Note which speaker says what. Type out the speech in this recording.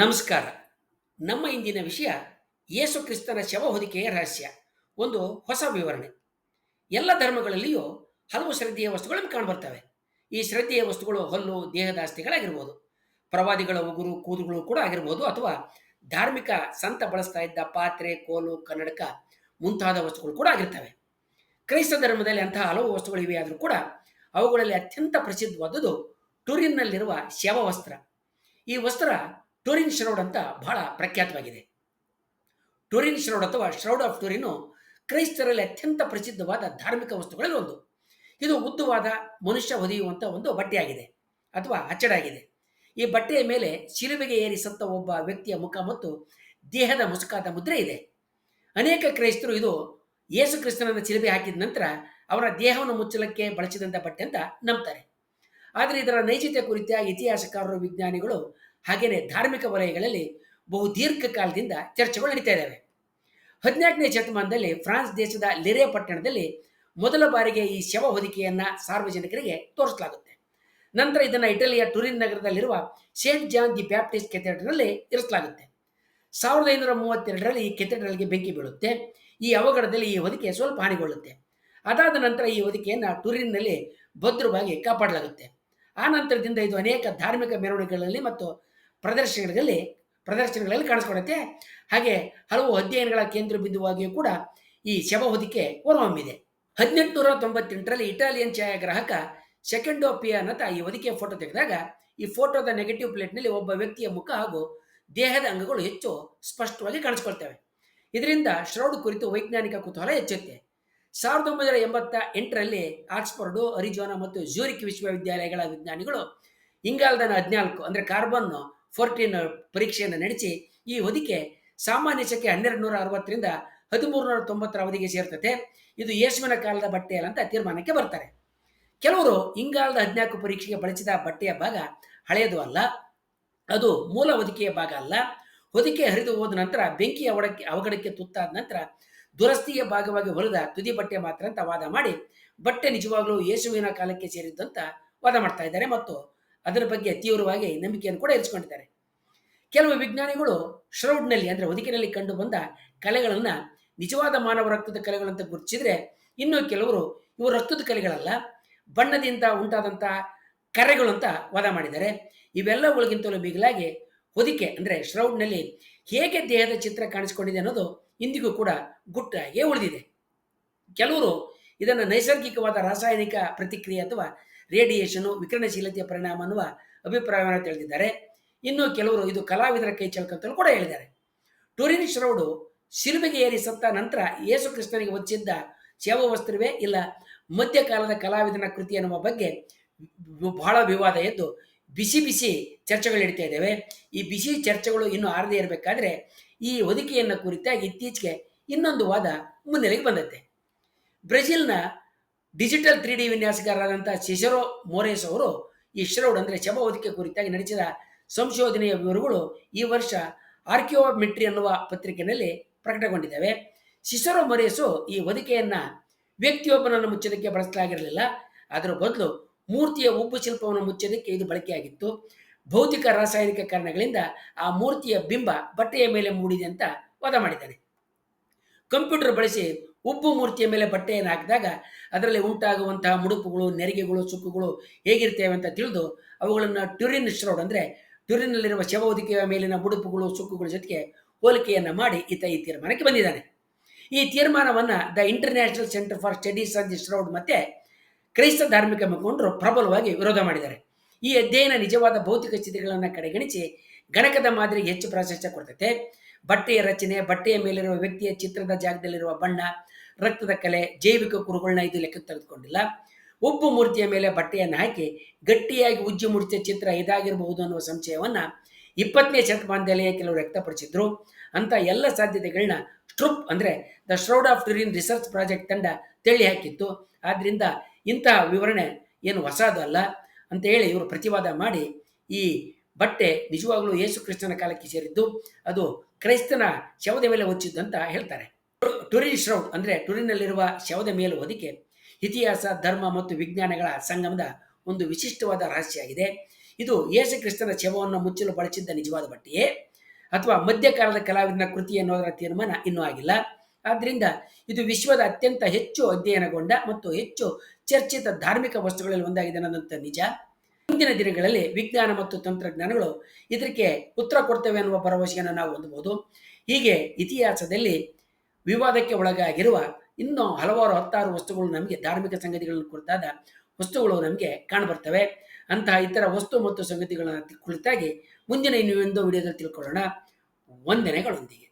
Speaker 1: ನಮಸ್ಕಾರ. ನಮ್ಮ ಇಂದಿನ ವಿಷಯ ಯೇಸು ಕ್ರಿಸ್ತನ ಶವ ಹೊದಿಕೆಯ ರಹಸ್ಯ. ಒಂದು ಹೊಸ ವಿವರಣೆ. ಎಲ್ಲ ಧರ್ಮಗಳಲ್ಲಿಯೂ ಹಲವು ಶ್ರದ್ಧೆಯ ವಸ್ತುಗಳನ್ನು ಕಾಣ್ಬರ್ತವೆ. ಈ ಶ್ರದ್ಧೆಯ ವಸ್ತುಗಳು ಹಲ್ಲು ದೇಹದಾಸ್ತಿಗಳಾಗಿರ್ಬೋದು ಪ್ರವಾದಿಗಳ, ಉಗುರು, ಕೂದಲುಗಳು ಕೂಡ ಆಗಿರ್ಬೋದು ಅಥವಾ ಧಾರ್ಮಿಕ ಸಂತ ಬಳಸ್ತಾ ಇದ್ದ ಪಾತ್ರೆ, ಕೋಲು, ಕನ್ನಡಕ ಮುಂತಾದ ವಸ್ತುಗಳು ಕೂಡ ಆಗಿರ್ತವೆ. ಕ್ರೈಸ್ತ ಧರ್ಮದಲ್ಲಿ ಅಂತಹ ಹಲವು ವಸ್ತುಗಳಿವೆ ಆದರೂ ಕೂಡ ಅವುಗಳಲ್ಲಿ ಅತ್ಯಂತ ಪ್ರಸಿದ್ಧವಾದದ್ದು ಟುರಿನ್ನಲ್ಲಿರುವ ಶವ ವಸ್ತ್ರ ಈ ವಸ್ತ್ರ ಟೂರಿನ್ ಶ್ರೌಡ್ ಅಂತ ಬಹಳ ಪ್ರಖ್ಯಾತವಾಗಿದೆ. ಟೂರಿನ್ ಶ್ರೌಡ್ ಅಥವಾ ಶ್ರೌಡ್ ಆಫ್ ಟೂರಿನು ಕ್ರೈಸ್ತರಲ್ಲಿ ಅತ್ಯಂತ ಪ್ರಸಿದ್ಧವಾದ ಧಾರ್ಮಿಕ ವಸ್ತುಗಳಲ್ಲಿ ಒಂದು. ಇದು ಉದ್ದವಾದ ಮನುಷ್ಯ ಹೊದೆಯುವಂಥ ಒಂದು ಬಟ್ಟೆಯಾಗಿದೆ ಅಥವಾ ಅಚ್ಚಡಾಗಿದೆ. ಈ ಬಟ್ಟೆಯ ಮೇಲೆ ಶಿಲುಬೆಗೆ ಏರಿ ಸತ್ತ ಒಬ್ಬ ವ್ಯಕ್ತಿಯ ಮುಖ ಮತ್ತು ದೇಹದ ಮುಸುಕಾದ ಮುದ್ರೆ ಇದೆ. ಅನೇಕ ಕ್ರೈಸ್ತರು ಇದು ಯೇಸು ಕ್ರಿಸ್ತನನ್ನು ಶಿಲುಬೆ ಹಾಕಿದ ನಂತರ ಅವರ ದೇಹವನ್ನು ಮುಚ್ಚಲಕ್ಕೆ ಬಳಸಿದಂಥ ಬಟ್ಟೆ ಅಂತ ನಂಬ್ತಾರೆ. ಆದರೆ ಇದರ ನೈಜತೆ ಕುರಿತ ಇತಿಹಾಸಕಾರರು, ವಿಜ್ಞಾನಿಗಳು ಹಾಗೆಯೇ ಧಾರ್ಮಿಕ ವಲಯಗಳಲ್ಲಿ ಬಹು ದೀರ್ಘಕಾಲದಿಂದ ಚರ್ಚೆಗಳು ನಡೀತಾ ಇದ್ದಾವೆ. ಹದಿನೆಂಟನೇ ಶತಮಾನದಲ್ಲಿ ಫ್ರಾನ್ಸ್ ದೇಶದ ಲಿರೆ ಪಟ್ಟಣದಲ್ಲಿ ಮೊದಲ ಬಾರಿಗೆ ಈ ಶವ ಹೊದಿಕೆಯನ್ನು ಸಾರ್ವಜನಿಕರಿಗೆ ತೋರಿಸಲಾಗುತ್ತೆ. ನಂತರ ಇದನ್ನು ಇಟಲಿಯ ಟುರಿನ್ ನಗರದಲ್ಲಿರುವ ಸೇಂಟ್ ಜಾನ್ ದಿ ಬ್ಯಾಪ್ಟಿಸ್ಟ್ ಕೆಥೆಡ್ರಲ್ನಲ್ಲಿ ಇರಿಸಲಾಗುತ್ತೆ. ಸಾವಿರದ ಐನೂರ ಮೂವತ್ತೆರಡರಲ್ಲಿ ಈ ಕೆಥೆಡ್ರಲ್ಗೆ ಬೆಂಕಿ ಬೀಳುತ್ತೆ. ಈ ಅವಘಡದಲ್ಲಿ ಈ ಹೊದಿಕೆ ಸ್ವಲ್ಪ ಹಾನಿಗೊಳ್ಳುತ್ತೆ. ಅದಾದ ನಂತರ ಈ ಹೊದಿಕೆಯನ್ನು ಟುರಿನ್ನಲ್ಲಿ ಭದ್ರವಾಗಿ ಕಾಪಾಡಲಾಗುತ್ತೆ. ಆ ನಂತರದಿಂದ ಇದು ಅನೇಕ ಧಾರ್ಮಿಕ ಮೆರವಣಿಗೆಗಳಲ್ಲಿ ಮತ್ತು ಪ್ರದರ್ಶನಗಳಲ್ಲಿ ಪ್ರದರ್ಶನಗಳಲ್ಲಿ ಕಾಣಿಸ್ಕೊಡುತ್ತೆ. ಹಾಗೆ ಹಲವು ಅಧ್ಯಯನಗಳ ಕೇಂದ್ರ ಬಿಂದುವಾಗಿಯೂ ಕೂಡ ಈ ಶವ ಹೊದಿಕೆ ಹೊರಹೊಮ್ಮಿದೆ. ಹದಿನೆಂಟುನೂರ ತೊಂಬತ್ತೆಂಟರಲ್ಲಿ ಇಟಾಲಿಯನ್ ಛಾಯಾಗ್ರಾಹಕ ಸೆಕೆಂಡೋ ಅಂತ ಈ ಹೊದಿಕೆಯ ಫೋಟೋ ತೆಗೆದಾಗ, ಈ ಫೋಟೋದ ನೆಗೆಟಿವ್ ಪ್ಲೇಟ್ನಲ್ಲಿ ಒಬ್ಬ ವ್ಯಕ್ತಿಯ ಮುಖ ಹಾಗೂ ದೇಹದ ಅಂಗಗಳು ಹೆಚ್ಚು ಸ್ಪಷ್ಟವಾಗಿ ಕಾಣಿಸ್ಕೊಳ್ತವೆ. ಇದರಿಂದ ಶ್ರೌಡ್ ಕುರಿತು ವೈಜ್ಞಾನಿಕ ಕುತೂಹಲ ಹೆಚ್ಚುತ್ತೆ. ಸಾವಿರದ ಒಂಬೈನೂರ ಎಂಬತ್ತ ಎಂಟರಲ್ಲಿ ಆಕ್ಸ್ಫರ್ಡು, ಅರಿಜೋನಾ ಮತ್ತು ಜ್ಯೂರಿಕ್ ವಿಶ್ವವಿದ್ಯಾಲಯಗಳ ವಿಜ್ಞಾನಿಗಳು ಇಂಗಾಲದ ಹದಿನಾಲ್ಕು, ಅಂದರೆ ಕಾರ್ಬನ್ ಫೋರ್ಟೀನ್ ಪರೀಕ್ಷೆಯನ್ನು ನಡೆಸಿ ಈ ಹೊದಿಕೆ ಸಾಮಾನ್ಯ ಶಕೆ ಹನ್ನೆರಡು ನೂರ ಅರವತ್ತರಿಂದ ಹದಿಮೂರು ನೂರ ತೊಂಬತ್ತರ ಅವಧಿಗೆ ಸೇರ್ತತೆ. ಇದು ಯೇಸುವಿನ ಕಾಲದ ಬಟ್ಟೆ ಅಂತ ತೀರ್ಮಾನಕ್ಕೆ ಬರ್ತಾರೆ. ಕೆಲವರು ಇಂಗಾಲದ ಹದಿನಾಲ್ಕು ಪರೀಕ್ಷೆಗೆ ಬಳಸಿದ ಬಟ್ಟೆಯ ಭಾಗ ಹಳೆಯದು ಅಲ್ಲ, ಅದು ಮೂಲ ಹೊದಿಕೆಯ ಭಾಗ ಅಲ್ಲ. ಹೊದಿಕೆ ಹರಿದು ಹೋದ ನಂತರ ಬೆಂಕಿ ಅವಡಕ್ಕೆ ಅವಘಡಕ್ಕೆ ತುತ್ತಾದ ನಂತರ ದುರಸ್ತಿಯ ಭಾಗವಾಗಿ ಹೊಲದ ತುದಿ ಬಟ್ಟೆ ಮಾತ್ರ ಅಂತ ವಾದ ಮಾಡಿ ಬಟ್ಟೆ ನಿಜವಾಗ್ಲೂ ಯೇಸುವಿನ ಕಾಲಕ್ಕೆ ಸೇರಿದ್ದಂತ ವಾದ ಮಾಡ್ತಾ ಇದ್ದಾರೆ. ಮತ್ತು ಅದರ ಬಗ್ಗೆ ತೀವ್ರವಾಗಿ ನಂಬಿಕೆಯನ್ನು ಕೂಡ ಇರಿಸಿಕೊಂಡಿದ್ದಾರೆ. ಕೆಲವು ವಿಜ್ಞಾನಿಗಳು ಶ್ರೌಡ್ನಲ್ಲಿ ಅಂದರೆ ಹೊದಿಕೆನಲ್ಲಿ ಕಂಡು ಬಂದ ಕಲೆಗಳನ್ನು ನಿಜವಾದ ಮಾನವ ರಕ್ತದ ಕಲೆಗಳಂತ ಗುರುತಿಸಿದ್ರೆ ಇನ್ನು ಕೆಲವರು ಇವು ರಕ್ತದ ಕಲೆಗಳಲ್ಲ, ಬಣ್ಣದಿಂದ ಉಂಟಾದಂಥ ಕರೆಗಳು ಅಂತ ವಾದ ಮಾಡಿದ್ದಾರೆ. ಇವೆಲ್ಲವುಗಳಿಗಿಂತಲೂ ಮಿಗಿಲಾಗಿ ಹೊದಿಕೆ ಅಂದರೆ ಶ್ರೌಡ್ನಲ್ಲಿ ಹೇಗೆ ದೇಹದ ಚಿತ್ರ ಕಾಣಿಸ್ಕೊಂಡಿದೆ ಅನ್ನೋದು ಇಂದಿಗೂ ಕೂಡ ಗುಟ್ಟಾಗಿ ಉಳಿದಿದೆ. ಕೆಲವರು ಇದನ್ನು ನೈಸರ್ಗಿಕವಾದ ರಾಸಾಯನಿಕ ಪ್ರತಿಕ್ರಿಯೆ ಅಥವಾ ರೇಡಿಯೇಷನು ವಿಕಿರಣಶೀಲತೆಯ ಪರಿಣಾಮ ಅನ್ನುವ ಅಭಿಪ್ರಾಯವನ್ನು ತಿಳಿದಿದ್ದಾರೆ. ಇನ್ನು ಕೆಲವರು ಇದು ಕಲಾವಿದರ ಕೈ ಚಲಕಂತಲೂ ಕೂಡ ಹೇಳಿದ್ದಾರೆ. ಟೂರಿನ್ ಶ್ರೌಡು ಶಿಲುಬೆಗೆ ಏರಿ ಸತ್ತ ನಂತರ ಯೇಸು ಕೃಷ್ಣನಿಗೆ ಹೊಚ್ಚಿದ್ದ ಶವ ವಸ್ತ್ರವೇ ಇಲ್ಲ, ಮಧ್ಯಕಾಲದ ಕಲಾವಿದನ ಕೃತಿ ಅನ್ನುವ ಬಗ್ಗೆ ಬಹಳ ವಿವಾದ ಎದ್ದು ಬಿಸಿ ಬಿಸಿ ಚರ್ಚೆಗಳು ನಡೀತಾ ಇದ್ದಾವೆ. ಈ ಬಿಸಿ ಚರ್ಚೆಗಳು ಇನ್ನೂ ಆರದೇ ಇರಬೇಕಾದ್ರೆ ಈ ಹೊದಿಕೆಯನ್ನು ಕುರಿತಾಗಿ ಇತ್ತೀಚೆಗೆ ಇನ್ನೊಂದು ವಾದ ಮುನ್ನೆಲೆಗೆ ಬಂದತ್ತೆ ಬ್ರೆಜಿಲ್ನ ಡಿಜಿಟಲ್ ತ್ರೀ ಡಿ ವಿನ್ಯಾಸಗಾರರಾದಂಥ ಶಿಶರೋ ಮೋರೇಸ್ ಅವರು ಈ ಶ್ರೌಡ್ ಅಂದರೆ ಶವ ಕುರಿತಾಗಿ ನಡೆಸಿದ ಸಂಶೋಧನೆಯ ವಿವರಗಳು ಈ ವರ್ಷ ಆರ್ಕಿಯೋಮೆಟ್ರಿ ಅನ್ನುವ ಪತ್ರಿಕೆಯಲ್ಲಿ ಪ್ರಕಟಗೊಂಡಿದ್ದಾವೆ. ಶಿಶರೋ ಮೊರೇಸು ಈ ಹೊದಿಕೆಯನ್ನು ವ್ಯಕ್ತಿಯೊಬ್ಬನನ್ನು ಮುಚ್ಚೋದಕ್ಕೆ ಬಳಸಲಾಗಿರಲಿಲ್ಲ. ಅದರ ಬದಲು ಮೂರ್ತಿಯ ಉಬ್ಬು ಶಿಲ್ಪವನ್ನು ಮುಚ್ಚೋದಕ್ಕೆ ಇದು ಬಳಕೆಯಾಗಿತ್ತು. ಭೌತಿಕ ರಾಸಾಯನಿಕ ಕಾರಣಗಳಿಂದ ಆ ಮೂರ್ತಿಯ ಬಿಂಬ ಬಟ್ಟೆಯ ಮೇಲೆ ಮೂಡಿದೆ ಅಂತ ವಾದ ಮಾಡಿದ್ದಾನೆ. ಕಂಪ್ಯೂಟರ್ ಬಳಸಿ ಉಬ್ಬು ಮೂರ್ತಿಯ ಮೇಲೆ ಬಟ್ಟೆಯನ್ನು ಹಾಕಿದಾಗ ಅದರಲ್ಲಿ ಉಂಟಾಗುವಂತಹ ಮುಡುಪುಗಳು, ನೆರಿಗೆಗಳು, ಸುಕ್ಕುಗಳು ಹೇಗಿರ್ತೇವೆ ಅಂತ ತಿಳಿದು ಅವುಗಳನ್ನು ಟ್ಯೂರಿನ್ ಶ್ರೌಡ್ ಅಂದರೆ ಟ್ಯೂರಿನಲ್ಲಿರುವ ಶವ ಹೊದಿಕೆಯ ಮೇಲಿನ ಮುಡುಪುಗಳು, ಸುಕ್ಕುಗಳ ಜೊತೆಗೆ ಹೋಲಿಕೆಯನ್ನು ಮಾಡಿ ಈತ ಈ ತೀರ್ಮಾನಕ್ಕೆ ಬಂದಿದ್ದಾನೆ. ಈ ತೀರ್ಮಾನವನ್ನು the International Centre for Studies on the Shroud ಮತ್ತೆ ಕ್ರೈಸ್ತ ಧಾರ್ಮಿಕ ಮುಖಂಡರು ಪ್ರಬಲವಾಗಿ ವಿರೋಧ ಮಾಡಿದ್ದಾರೆ. ಈ ಅಧ್ಯಯನ ನಿಜವಾದ ಭೌತಿಕ ಸ್ಥಿತಿಗಳನ್ನು ಕಡೆಗಣಿಸಿ ಗಣಕದ ಮಾದರಿಗೆ ಹೆಚ್ಚು ಪ್ರಾಶಸ್ತ್ಯ ಕೊಡ್ತೈತೆ. ಬಟ್ಟೆಯ ರಚನೆ, ಬಟ್ಟೆಯ ಮೇಲಿರುವ ವ್ಯಕ್ತಿಯ ಚಿತ್ರದ ಜಾಗದಲ್ಲಿರುವ ಬಣ್ಣ, ರಕ್ತದ ಕಲೆ, ಜೈವಿಕ ಕುರುಗಳನ್ನ ಇದು ಲೆಕ್ಕಕ್ಕೆ ತೆಗೆದುಕೊಂಡಿಲ್ಲ. ಉಬ್ಬು ಮೂರ್ತಿಯ ಮೇಲೆ ಬಟ್ಟೆಯನ್ನು ಹಾಕಿ ಗಟ್ಟಿಯಾಗಿ ಉಜ್ಜು ಮೂರ್ತಿಯ ಚಿತ್ರ ಇದಾಗಿರಬಹುದು ಅನ್ನುವ ಸಂಶಯವನ್ನ ಇಪ್ಪತ್ತನೇ ಶತಮಾನದಲ್ಲಿ ಕೆಲವರು ವ್ಯಕ್ತಪಡಿಸಿದ್ರು. ಅಂತ ಎಲ್ಲ ಸಾಧ್ಯತೆಗಳನ್ನ ಸ್ಟ್ರುಪ್ ಅಂದರೆ the Shroud of Turin Research Project ತಂಡ ತಳ್ಳಿ ಹಾಕಿತ್ತು. ಆದ್ರಿಂದ ಇಂತಹ ವಿವರಣೆ ಏನು ಹೊಸದಲ್ಲ. ಅಂತ ಹೇಳಿ ಇವರು ಪ್ರತಿವಾದ ಮಾಡಿ ಈ ಬಟ್ಟೆ ನಿಜವಾಗ್ಲೂ ಯೇಸು ಕ್ರಿಸ್ತನ ಕಾಲಕ್ಕೆ ಸೇರಿದ್ದು, ಅದು ಕ್ರೈಸ್ತನ ಶವದ ಮೇಲೆ ಹೊಚ್ಚಿದ್ದಂತ ಹೇಳ್ತಾರೆ. ಟುರಿನ್ ಶ್ರೌಡ್ ಅಂದರೆ ಟುರಿನಲ್ಲಿರುವ ಶವದ ಮೇಲೆ ಹೊದಿಕೆ ಇತಿಹಾಸ, ಧರ್ಮ ಮತ್ತು ವಿಜ್ಞಾನಗಳ ಸಂಗಮದ ಒಂದು ವಿಶಿಷ್ಟವಾದ ರಹಸ್ಯ ಆಗಿದೆ ಇದು ಯೇಸು ಕ್ರಿಸ್ತನ ಶವವನ್ನು ಮುಚ್ಚಲು ಬಳಸಿದ್ದ ನಿಜವಾದ ಬಟ್ಟೆಯೇ? ಅಥವಾ ಮಧ್ಯಕಾಲದ ಕಲಾವಿದನ ಕೃತಿ ಎನ್ನುವುದರ ತೀರ್ಮಾನ ಇನ್ನೂ ಆಗಿಲ್ಲ? ಆದ್ದರಿಂದ ಇದು ವಿಶ್ವದ ಅತ್ಯಂತ ಹೆಚ್ಚು ಅಧ್ಯಯನಗೊಂಡ ಮತ್ತು ಹೆಚ್ಚು ಚರ್ಚಿತ ಧಾರ್ಮಿಕ ವಸ್ತುಗಳಲ್ಲಿ ಒಂದಾಗಿದೆ ಅನ್ನೋದಂತ ನಿಜ? ಮುಂದಿನ ದಿನಗಳಲ್ಲಿ ವಿಜ್ಞಾನ ಮತ್ತು ತಂತ್ರಜ್ಞಾನಗಳು ಇದಕ್ಕೆ ಉತ್ತರ ಕೊಡ್ತವೆ ಅನ್ನುವ ಭರವಸೆಯನ್ನು ನಾವು ಹೊಂದಬಹುದು. ಹೀಗೆ ಇತಿಹಾಸದಲ್ಲಿ ವಿವಾದಕ್ಕೆ ಒಳಗಾಗಿರುವ ಇನ್ನೂ ಹಲವಾರು ಹತ್ತಾರು ವಸ್ತುಗಳು ನಮಗೆ ಧಾರ್ಮಿಕ ಸಂಗತಿಗಳನ್ನು ಕುರಿತಾದ ವಸ್ತುಗಳು ನಮಗೆ ಕಾಣಬರ್ತವೆ. ಅಂತಹ ಇತರ ವಸ್ತು ಮತ್ತು ಸಂಗತಿಗಳನ್ನು ಕುರಿತಾಗಿ ಮುಂದಿನ ಇನ್ನೊಂದು ವಿಡಿಯೋದಲ್ಲಿ ತಿಳ್ಕೊಳ್ಳೋಣ. ವಂದನೆಗಳೊಂದಿಗೆ.